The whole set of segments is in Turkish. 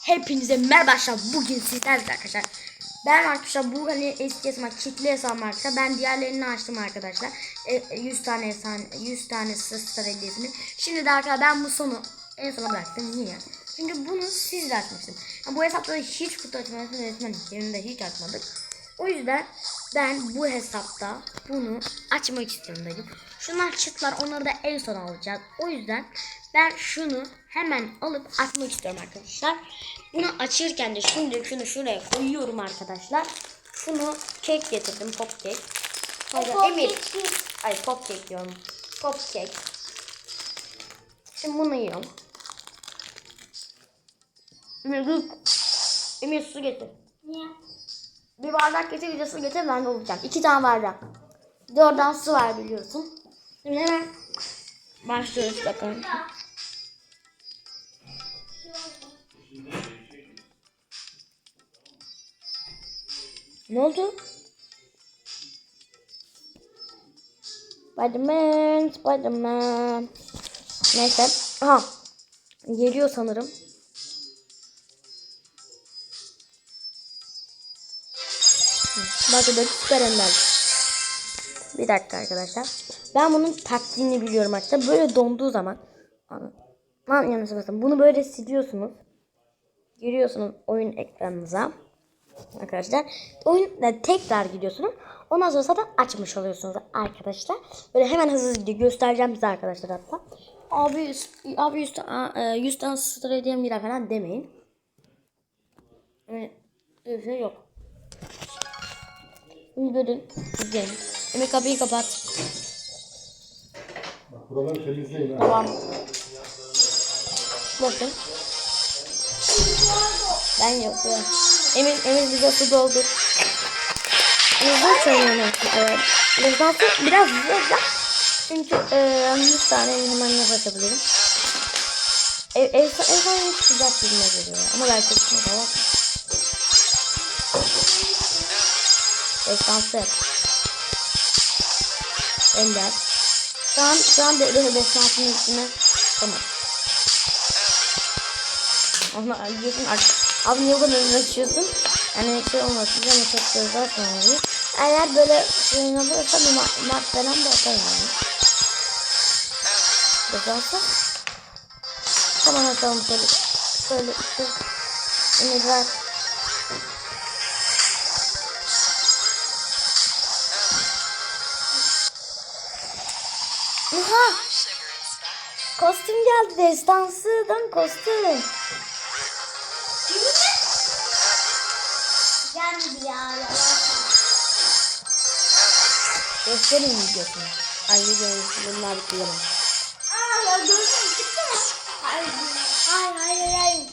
Hepinize merhaba arkadaşlar. Bugün sizlerle arkadaşlar. Ben arkadaşlar bu hani eski hesabım kitli hesabım arkadaşlar. Ben diğerlerini açtım arkadaşlar. E, e, 100 tane efsane 100 tane star hediyesini. Şimdi de arkadaşlar ben bu sonu en sona bıraktım. Niye? Çünkü bunu sizle açmıştım. Yani bu hesapta hiç kutu açmadık. Resmen yerinde hiç açmadık. O yüzden ben bu hesapta bunu açmak istiyorum dedim. Şunlar çıtlar onları da en son alacağız. O yüzden ben şunu hemen alıp atmak istiyorum arkadaşlar. Bunu açırken de şimdi şunu şuraya koyuyorum arkadaşlar. Şunu kek getirdim pop kek. Hayır Emir. Ay pop kek diyorum. Pop kek. Şimdi bunu yiyorum. Emir dur. Emir su getir. Niye? Bir bardak getir bir de su getir ben de olacağım. İki tane bardak. Bir de oradan su var biliyorsun. Şimdi hemen başlıyoruz bakalım. Ne oldu? Spiderman, Spiderman. Neyse. Aha. Geliyor sanırım. Bakın da süper ender. Bir dakika arkadaşlar. Ben bunun taktiğini biliyorum arkadaşlar. Böyle donduğu zaman Lan yanlış basın. Bunu böyle siliyorsunuz. Giriyorsunuz oyun ekranınıza. Arkadaşlar. Oyun tekrar gidiyorsunuz. Ondan sonra zaten açmış oluyorsunuz arkadaşlar. Böyle hemen hızlı gidiyor. Göstereceğim size arkadaşlar hatta. Abi 100, abi 100, tane- 100 tane star hediyem girer falan demeyin. Öyle bir şey yok. Şimdi böyle izleyin. Emre kapıyı kapat. Bak buraları temizleyin. Tamam. Bakın. Ben yapıyorum. Emir, Emir bize su doldur. Hızlı söylüyorum. Evet. Birazdan sonra biraz olacak. Çünkü e, 100 tane hemen yapabilirim. Ev, ev, ev sahibi hiç sıcak girme geliyor. Ama belki da var. Destansı yap. Ender. Şu an, şu an de, de, destansının üstüne tamam. Ama diyorsun artık abi niye bu kadar önüne açıyorsun? Yani şey olmasın ama çok sözler sonra oluyor. Eğer böyle şey yapılırsa bir mat, mat falan da atarım yani. Destansı. Tamam atalım şöyle. Şöyle şu. Ümit ver. Oha! Kostüm geldi destansıdan kostüm. Göstereyim videosunu. Ay videoyu bunlar bitiremem. Aa mü? Çıktı mı? Hayır. Hayır hayır hayır.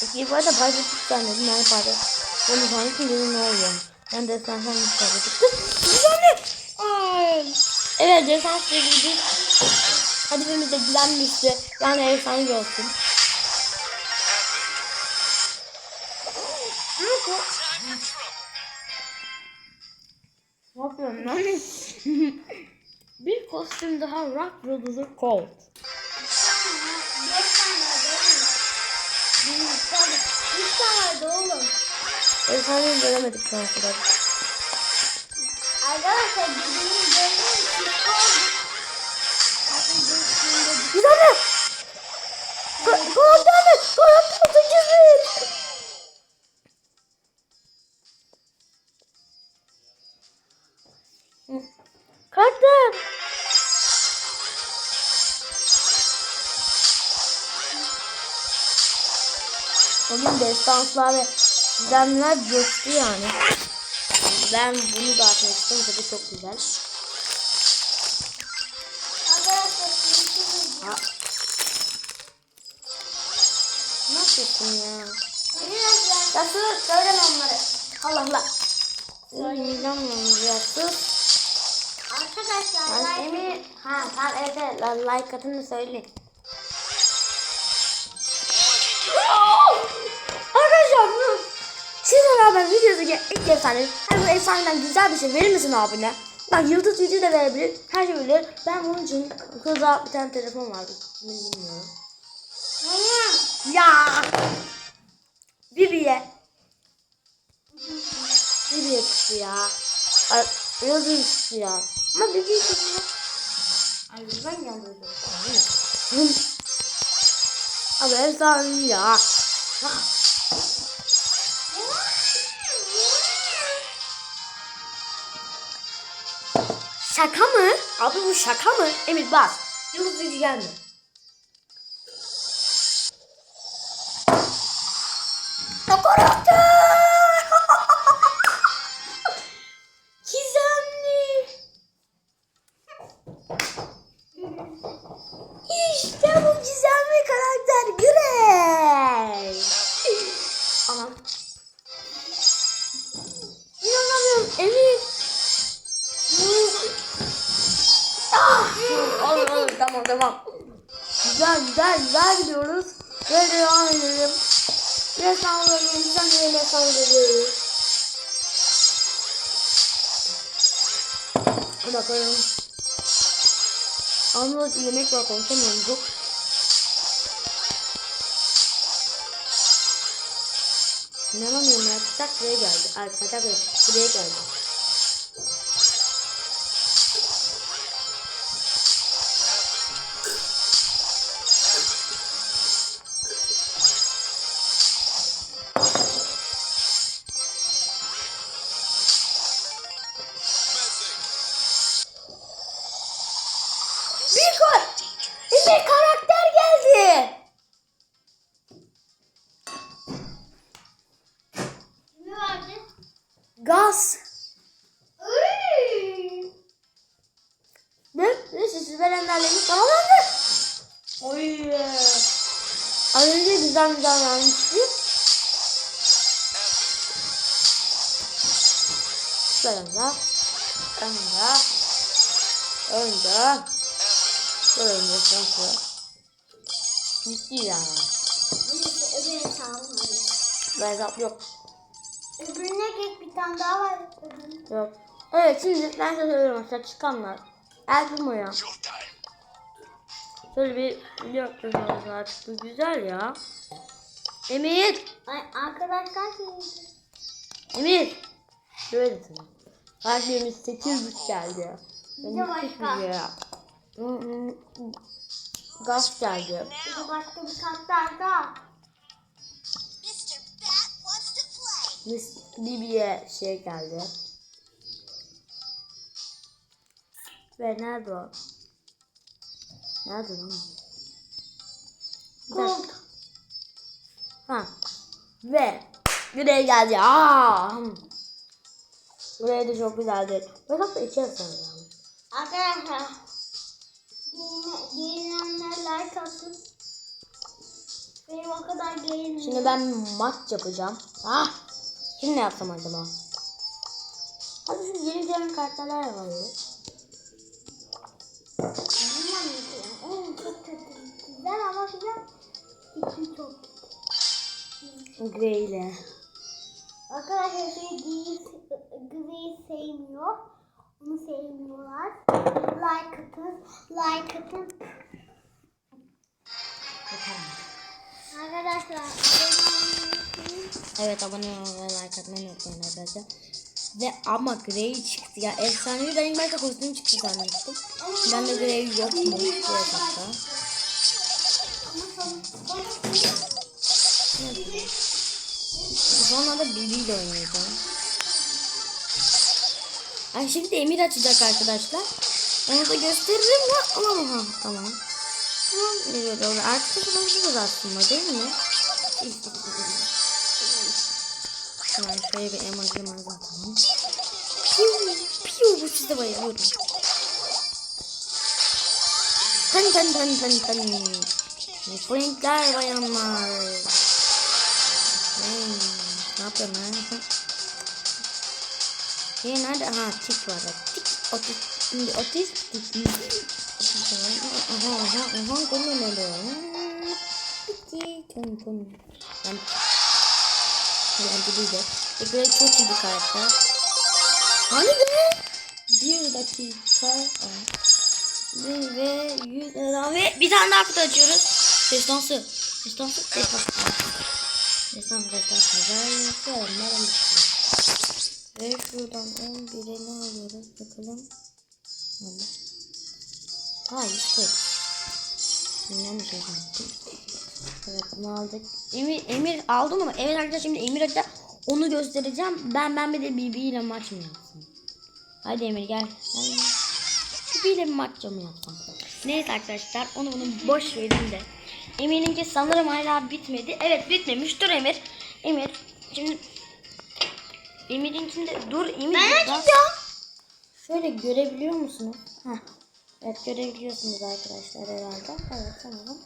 Peki bu arada çıktı zannettim yani payda. Bunu zannettim dedim ne oluyor. Ben bir payda çıktı. Güzel Ay. Evet destans dedi. Hadi birimiz de gülenmişti. Yani efsane olsun. Ne yapıyorum lan? bir kostüm daha Rock Brothers Cold. Üç tane vardı oğlum. Efsaneyi göremedik şu ana kadar. Arkadaşlar bizim Destanslar ve düzenler coştu yani. Ben bunu da açmak istiyorum. Tabii çok güzel. Ha. Ne yapıyorsun ya? Ya sus söyleme onları. Allah Allah. Söyleyeceğim ya sus. Arkadaşlar Ben like Emir. Ha tamam evet like atını söyle. Arkadaşlar Sizle beraber videodaki ilk efsane. Hem bu efsaneden güzel bir şey verir misin abine? Bak yıldız yüzü de verebilir. Her şey verir. Ben bunun için kıza bir tane telefon vardı. Bilmiyorum. Ya. Bibi'ye. Bibi'ye çıktı ya. Ay, Yıldız çıktı ya. Ama Bibi'ye çıktı. Ay ben yandım. Abi efsane ya. Şaka mı? Abi bu şaka mı? Emir bas. Yıldız yüzü gelme. Kapattı. Anladım yemek var konuşamıyorum çok. İnanamıyorum ya. Çatak buraya geldi. Ay çatak buraya geldi. Önde. Sonra. Bitti hadi. Ben yok. Öbürüne geç bir daha var. Yok. Evet şimdi ben söylüyorum arkadaşlar çıkanlar. Ya. Şöyle bir video yapacağız artık. Güzel ya. Emir. Ay arkadaşlar şimdi. Emir. Şöyle sana. Kalbimiz 800 geldi. Bir de başka. ya. Gaz geldi. Başka bir kartlar daha. Play. Miss Libye şey geldi. Ve nerede o? Nerede lan? Gold. Ha. Ve buraya geldi. Aa. Buraya da çok güzeldi. Ben hatta içeri sanırım. Arkadaşlar. Benim o kadar giyinmiyor. Şimdi ben maç yapacağım. Ah. Şimdi ne yapsam acaba? Hadi şu yeni gelen kartlar var. Güzel ama güzel. İçi çok kötü. Grey ile. Arkadaşlar şey griyi sevmiyor. Onu sevmiyorlar. Like atın. Like atın. Arkadaşlar. Evet abone olmayı ve like atmayı unutmayın arkadaşlar. Ve ama Grey çıktı ya. Efsanevi ben ilk başta kostüm çıktı zannettim. Ben de Grey hesapta. Ama son, son, Sonra da Bibi ile oynayacağım. Ay şimdi Emir açacak arkadaşlar. Onu da gösteririm ya. Ama tamam. Tamam veriyor Artık kullanabiliriz aslında değil mi? Hemen şöyle bir emoji emoji atalım. Piu piu bu size bayılıyorum. Tan tan tan tan tan. Frankler bayanlar. Hmm, ne yapıyorsun lan? Şey nerede? Ha tik var. Tik. Otis. Şimdi otis. Tik. Aha aha aha. Nerede? Bitti. Konu konu. Ben. De Ve Greg çok iyi bir karakter. Hani be? Bir dakika. Bir ve yüz lira ve bir tane daha kutu açıyoruz. Destansı. Destansı. Destansı. Destansı. Destansı. Ben yapıyorum. Ve şuradan 11'e ne alıyoruz bakalım. Allah. Ha işte. Yanlış yaptım. Evet bunu aldık. Emir, Emir aldı mı? Evet arkadaşlar şimdi Emir hatta onu göstereceğim. Ben ben bir de BB ile maç mı yapsam? Hadi Emir gel. BB ile bir maç mı yapsam? Neyse arkadaşlar onu bunu boş verin de. Emir'inki sanırım hala bitmedi. Evet bitmemiş. Dur Emir. Emir. Şimdi Emir'inkinde dur Emir. Ben açacağım. Şöyle görebiliyor musunuz? Heh. Evet görebiliyorsunuz arkadaşlar herhalde. Evet tamam.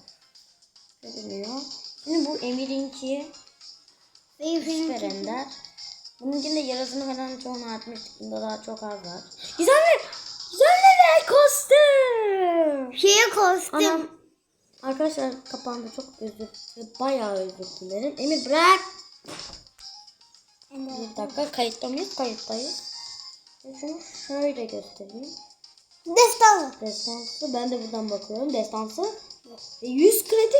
Görünüyor. Şimdi bu Emir'inki Süper Ender. Bununkinde yarısını falan çoğunu atmıştık. Bunda daha çok az var. Güzel Güzel de kostüm. Şeye kostüm. Anam. Arkadaşlar kapandı çok özür Bayağı özür dilerim. Emir bırak. Bir dakika kayıtta mıyız? Kayıttayız. Şunu şöyle göstereyim. Destanı. Destansı ben de buradan bakıyorum. Destansı e, 100 kredi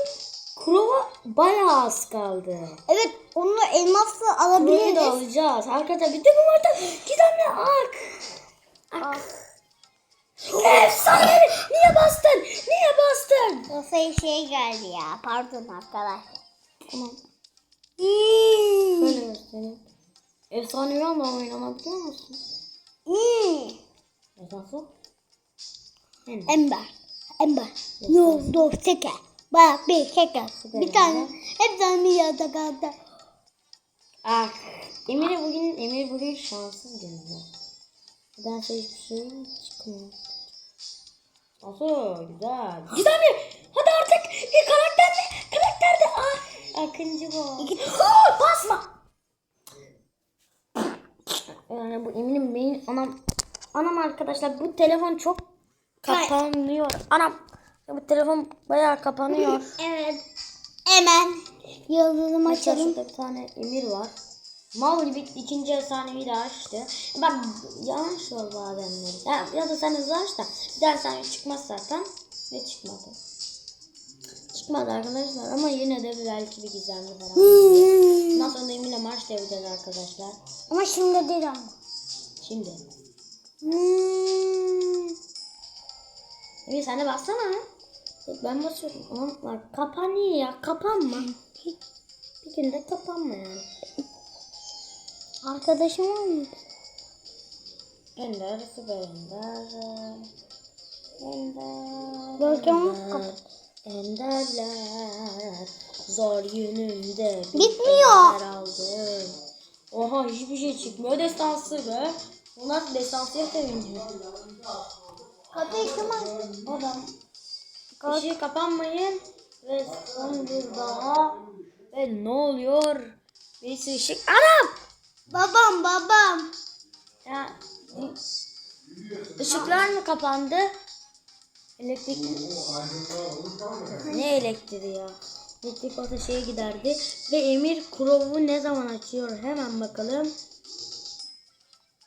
Krova bayağı az kaldı. Evet onu elmasla alabiliriz. da alacağız. Arkadaşlar bir de bu arada gidemle ak. Ak. Efsane. Niye bastın? Niye bastın? Masaya şey geldi ya. Pardon arkadaşlar. Tamam. Hmm. Şöyle göstereyim. Efsanevi ama oynanabiliyor musun? Hmm. Destansı. Hem. Ember. Ember. Yo, dur, şeker. Bak bir şeker. Bir tane. Hep tane bir yerde kaldı. Ah. Emir bugün Emir bugün şanssız günü. Nedense hiçbir şey çıkmıyor. Nasıl güzel. Güzel mi? Hadi artık bir karakter mi? Karakter de ah. Akıncı bu. Aa, basma. Yani bu eminim benim anam anam arkadaşlar bu telefon çok kapanıyor. Anam bu telefon bayağı kapanıyor. Evet. Hemen yıldızımı açalım. şurada bir tane emir var. Mal gibi ikinci efsanevi de açtı. Bak yanlış yol bazenleri. Ya, ya da sen hızlı aç da bir daha efsanevi çıkmaz zaten. Ve çıkmadı. Çıkmadı arkadaşlar ama yine de belki bir gizemli. Hmm. Bundan sonra da eminle marş da yapacağız arkadaşlar. Ama şimdi değil ama. Şimdi. Hmm. Emir sen de bassana. Ben basıyorum. Aman bak kapanıyor ya kapanma. Bir, bir günde kapanma yani. Arkadaşım var mı? Ender, süper ender. Ender. Ender, kapat. Enderler. Zor bir Bitmiyor. aldım. Oha hiçbir şey çıkmıyor destansı be. Bu nasıl destansıya kımaz. Adam. Işığı kapanmayın. Ve son bir daha. Ve ne oluyor? Birisi ışık. Anam! Babam babam. Ya ışıklar mı kapandı? Elektrik ne elektriği ya? Elektrik olsa şeye giderdi. Ve Emir Kurov'u ne zaman açıyor? Hemen bakalım.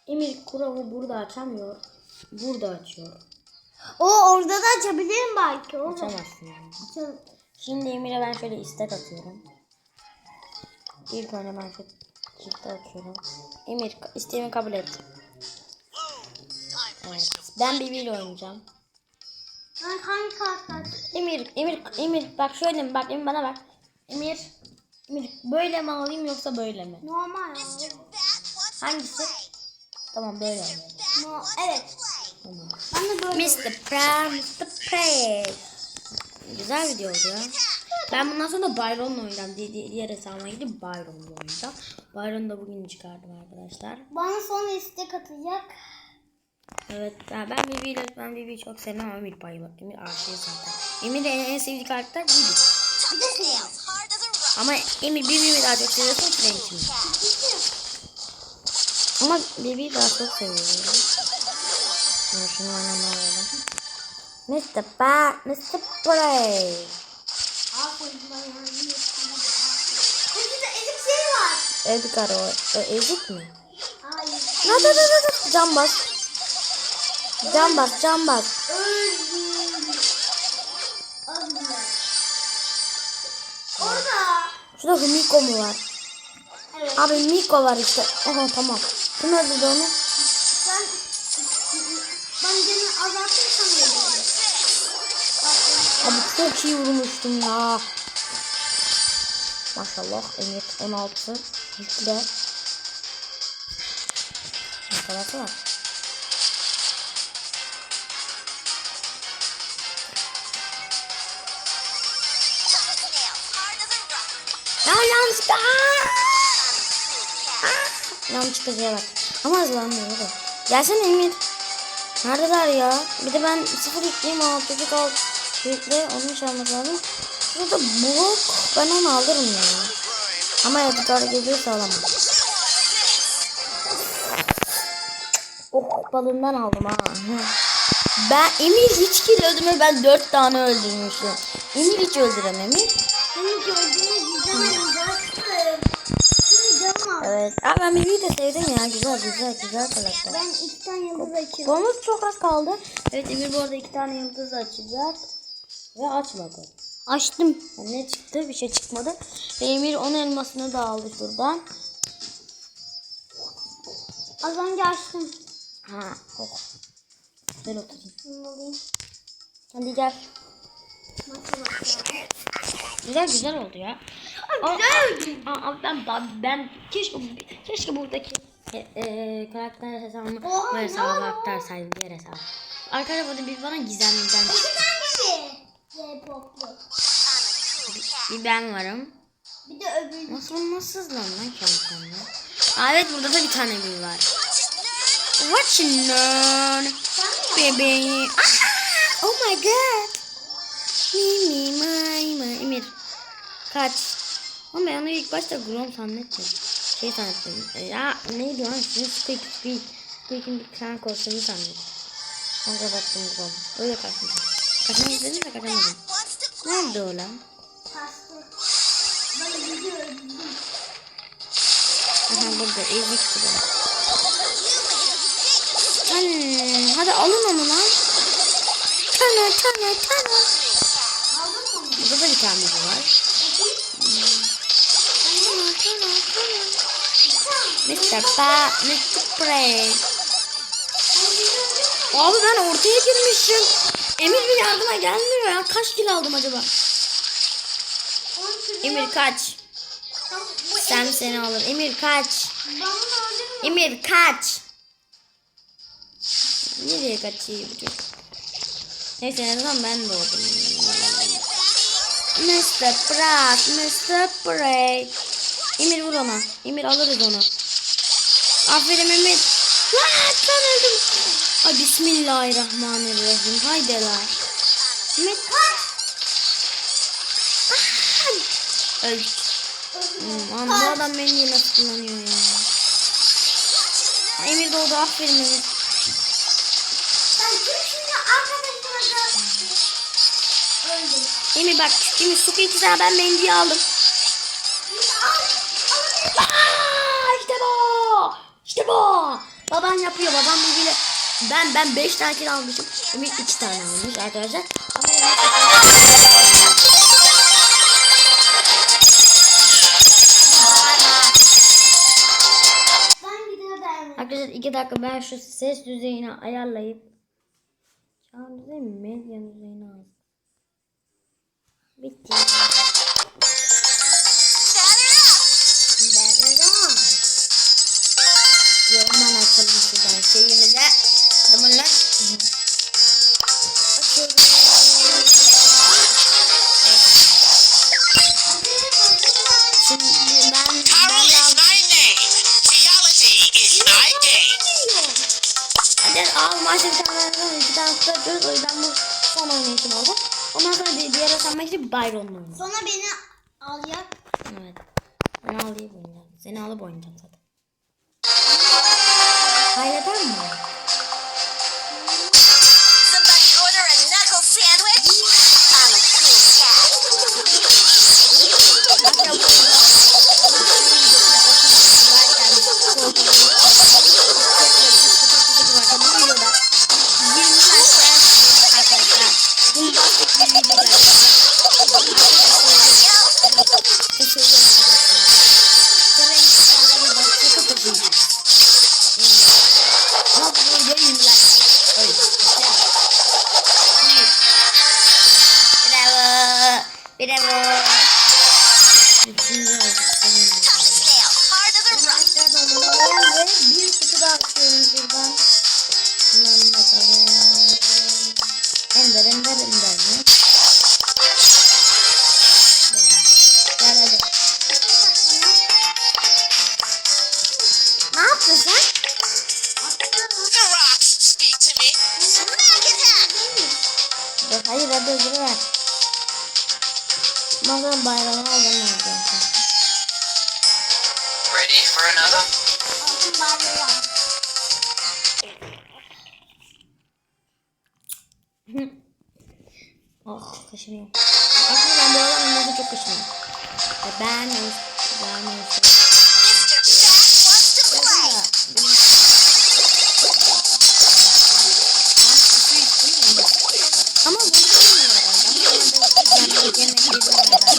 Emir Kurov'u burada açamıyor. Burada açıyor. O orada da açabilirim belki. O Açamazsın yani. Şimdi Emir'e ben şöyle istek atıyorum. İlk önce ben şu çifti açıyorum. Emir isteğimi kabul et. Evet. Ben Bibi ile oynayacağım. Ben hangi karakter? Emir, Emir, Emir bak şöyle mi? Bak Emir bana bak. Emir, Emir böyle mi alayım yoksa böyle mi? Normal ya. Hangisi? Tamam böyle. No, evet. Tamam. Mr. Prime, Mr. Prey. Güzel video oldu ya. Ben bundan sonra Byron'la oynayacağım. Di- di- diğer hesabıma gidip Byron'la oynayacağım. Byron'u da bugün çıkardım arkadaşlar. Bana sonra istek atacak. Evet ben, ben Bibi'yle ben Bibi'yi çok sevmem ama Emir bayılır. Emir aşığı zaten. Emir de en, en sevdiği karakter Bibi. Ama Emir Bibi'yi daha çok seviyorsun Frank'i? Ama Bibi'yi daha çok seviyorum. Ben şunu oynamaya alalım. Mr. Bat, Mr. Var. Edgar o. E, ezik mi? Hayır. Ne ne ne ne Can bas. Can bas can bas. Öldüm. Orada. Şurada Miko mu var? Evet. Abi Miko var işte. Aha tamam. Kim öldürdü onu? çok iyi vurmuştum ya. Maşallah Emir 16 yükle. Yakalasana. Ya yanlışlıkla. Yanlışlıkla diye bak. Şey Ama hızlanmıyor da. Gelsene Emir. Neredeler ya? Bir de ben 0 yükleyeyim 6 6 Büyükle onu çalmak lazım. Şurada blok ben onu alırım ya. Ama yapıtar geliyorsa alamam. Oh balından aldım ha. Ben Emir hiç kill öldürmüyor. Ben 4 tane öldürmüşüm. Emir hiç öldüremem. Emir. Evet. Ama ben Emir'i de sevdim ya. Güzel güzel güzel karakter. Ben iki tane yıldız açıyorum. Bomuz çok az kaldı. Evet Emir bu arada iki tane yıldız açacak. Ve açmadı. Açtım. Yani ne çıktı? Bir şey çıkmadı. Ve Emir 10 elmasını da aldı şuradan. Az önce açtım. Ha, oh. Güzel oturayım. Alayım. Hadi gel. Güzel güzel oldu ya. Aa, ben, ben, ben keşke, keşke buradaki e, e, karakter hesabımı hesaba ya. aktarsaydım diğer hesaba. Arkadaşlar burada bir bana gizemliden İki bir ben varım. Bir de öbürü. Nasıl nasıl lan lan kendine. Aa, evet burada da bir tane bir var. What you learn? Bebeği. Aa, Oh my god. Mi mi may may. Emir. Kaç. Ama ben onu ilk başta Grom zannettim. Şey zannettim. E, ya neydi lan? Şimdi Squeak Squeak. Squeak'in bir klan kostümü zannettim. Sonra baktım Grom. Öyle kaçtım. Kaçmak istedim de kaçamadım. Nerede o lan? Aha burada ezikti bu. You made a mistake. Hani, hadi alın onu lan. Tane tane tane. Burada da bir tane biri var. Mr. Pa, Mr. Prey. Abi ben ortaya girmişim. Emir bir yardıma gelmiyor ya. Kaç kilo aldım acaba? Emir kaç. Sen seni alır. Emir kaç. Emir kaç. Nereye kaçıyor bu çocuk? Neyse en azından ben doğdum. Mr. Pratt, Mr. Prey. Emir vur ona. Emir alırız onu. Aferin Emir. Lan sen öldüm. Ay bismillahirrahmanirrahim. Emir kaç. Ah! Öl. Hmm, bu adam beni nasıl kullanıyor ya. Emir doğdu aferin Emir. Emir bak Emir su ikisi ben mendil aldım. Al. Aa, işte bu. İşte bu. Baban yapıyor. Babam birbiriyle. Ben ben 5 tane kill almışım. Emir 2 tane almış arkadaşlar. Arkadaşlar 2 dakika ben şu ses düzeyini ayarlayıp Çağın düzeyi mi? Medya düzeyini al. Bitti. Hemen açalım şuradan şeyimize. Tamam lan. Şimdi ben ben daha. Hadi al maçta bir tane var, iki tane kutu açıyoruz. O yüzden bu son oynayışım oldu. Ondan sonra di- diğer asanmak için Byron'la oynayacağım. Sonra beni alacak. Evet. Ben alayım oynayacağım. Seni alıp oynayacağım zaten. Kaybeder mi? Gelin neden?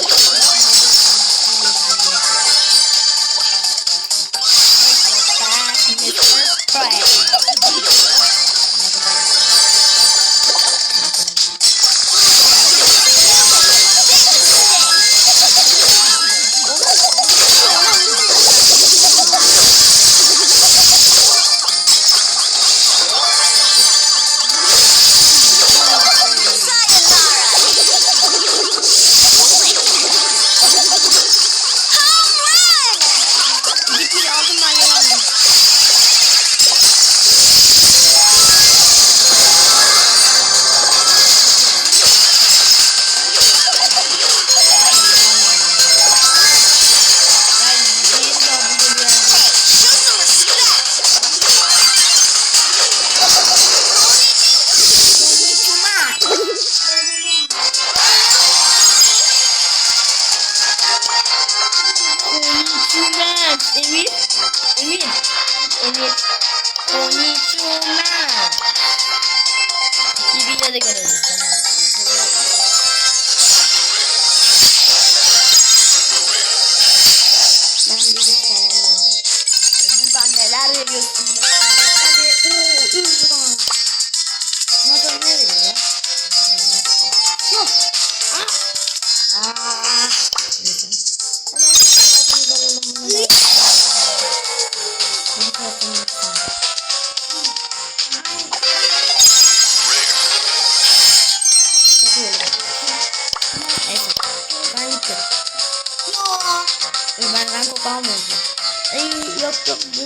Something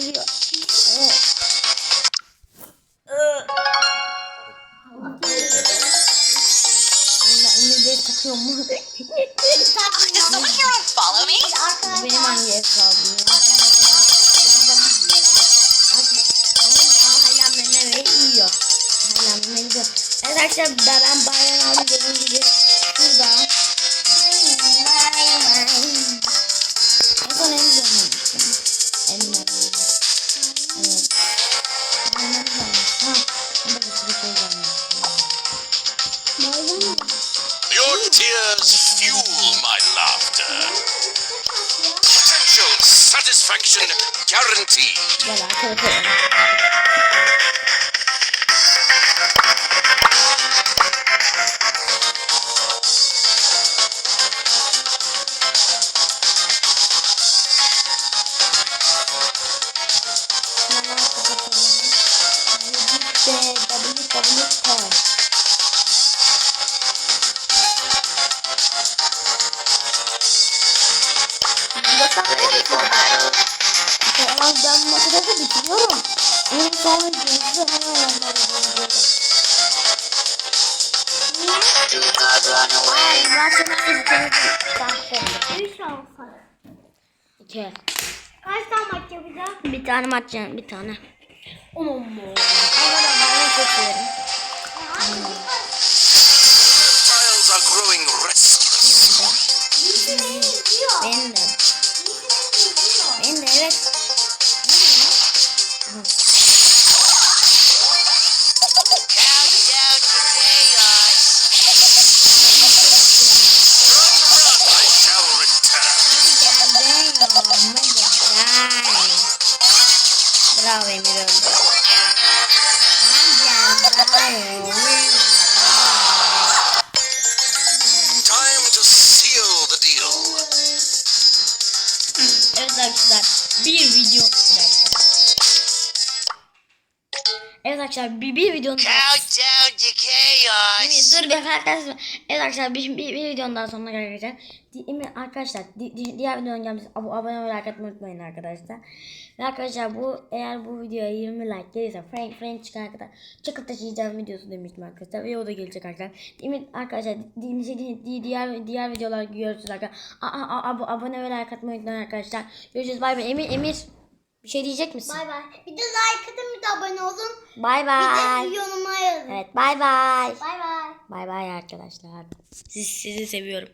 satisfaction guarantee. son videomuzu hemen onları İki. Kaç tane maç yapacağız? Bir tane maç yani bir tane. Aman Allah'ım ben çok. Bravo Time to seal the deal. evet arkadaşlar bir video Evet arkadaşlar bir, bir videonun Countdown to. Dur bir arkadaşlar. Evet arkadaşlar bir, bir, bir videonun daha sonuna geldik arkadaşlar. Di, arkadaşlar di, di, diğer videonun gelmesi abone olmayı like atmayı unutmayın arkadaşlar. Ve arkadaşlar bu eğer bu videoya 20 like gelirse Frank Frank çıkana kadar çakıp taşıyacağım videosu demiştim arkadaşlar. Ve o da gelecek arkadaşlar. Demin arkadaşlar di- di- di- diğer diğer videolar görürsünüz arkadaşlar. A- a- a- ab- abone ve like atmayı unutmayın arkadaşlar. Görüşürüz bay bay. Emir Emir bir şey diyecek misin? Bay bay. Bir de like atın bir de abone olun. Bay Bir bay. de yoruma yazın. Evet bay bay. Bay bay. Bay bay arkadaşlar. Siz, sizi seviyorum.